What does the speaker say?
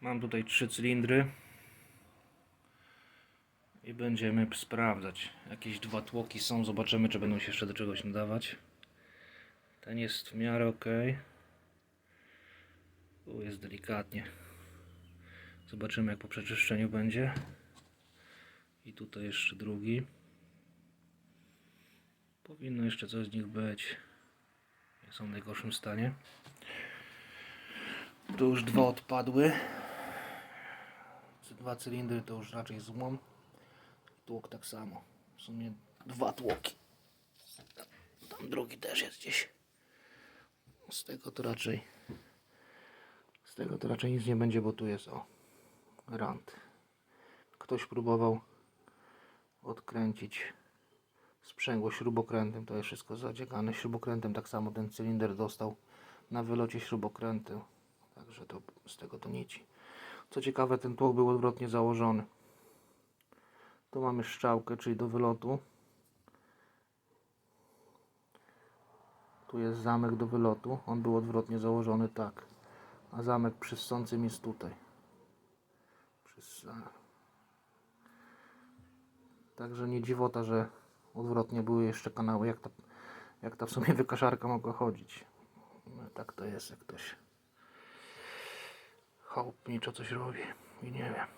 Mam tutaj trzy cylindry i będziemy sprawdzać. Jakieś dwa tłoki są, zobaczymy czy będą się jeszcze do czegoś nadawać. Ten jest w miarę ok. Tu jest delikatnie. Zobaczymy jak po przeczyszczeniu będzie. I tutaj jeszcze drugi. Powinno jeszcze coś z nich być. Nie są w najgorszym stanie. Tu już dwa odpadły. Dwa cylindry to już raczej złom. Tłok tak samo. W sumie dwa tłoki. Tam drugi też jest gdzieś. Z tego to raczej z tego to raczej nic nie będzie, bo tu jest o rant. Ktoś próbował odkręcić sprzęgło śrubokrętem, to jest wszystko zadziegane śrubokrętem, tak samo ten cylinder dostał na wylocie śrubokrętu, także to z tego to nici. Co ciekawe, ten tłok był odwrotnie założony. Tu mamy strzałkę, czyli do wylotu. Tu jest zamek do wylotu, on był odwrotnie założony tak, a zamek przy ssącym jest tutaj. Także nie dziwota, że odwrotnie były jeszcze kanały, jak ta, jak ta w sumie wykaszarka mogła chodzić. No, tak to jest, jak ktoś chałupniczo coś robi i nie wiem.